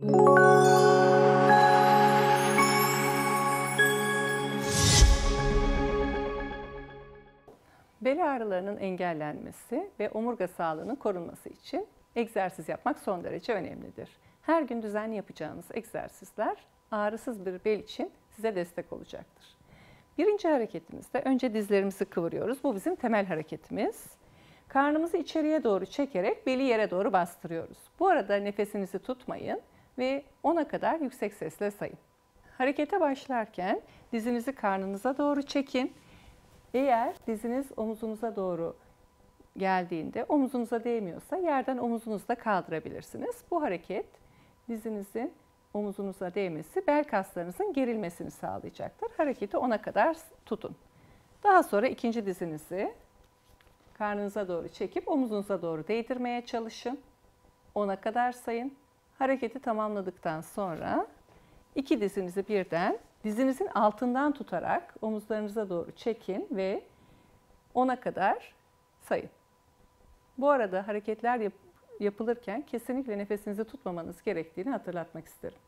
Bel ağrılarının engellenmesi ve omurga sağlığının korunması için egzersiz yapmak son derece önemlidir. Her gün düzenli yapacağınız egzersizler ağrısız bir bel için size destek olacaktır. Birinci hareketimizde önce dizlerimizi kıvırıyoruz. Bu bizim temel hareketimiz. Karnımızı içeriye doğru çekerek beli yere doğru bastırıyoruz. Bu arada nefesinizi tutmayın ve 10'a kadar yüksek sesle sayın. Harekete başlarken dizinizi karnınıza doğru çekin. Eğer diziniz omuzunuza doğru geldiğinde omuzunuza değmiyorsa yerden omuzunuzla kaldırabilirsiniz. Bu hareket dizinizin omuzunuza değmesi bel kaslarınızın gerilmesini sağlayacaktır. Hareketi ona kadar tutun. Daha sonra ikinci dizinizi karnınıza doğru çekip omuzunuza doğru değdirmeye çalışın. Ona kadar sayın. Hareketi tamamladıktan sonra iki dizinizi birden dizinizin altından tutarak omuzlarınıza doğru çekin ve ona kadar sayın. Bu arada hareketler yap- yapılırken kesinlikle nefesinizi tutmamanız gerektiğini hatırlatmak isterim.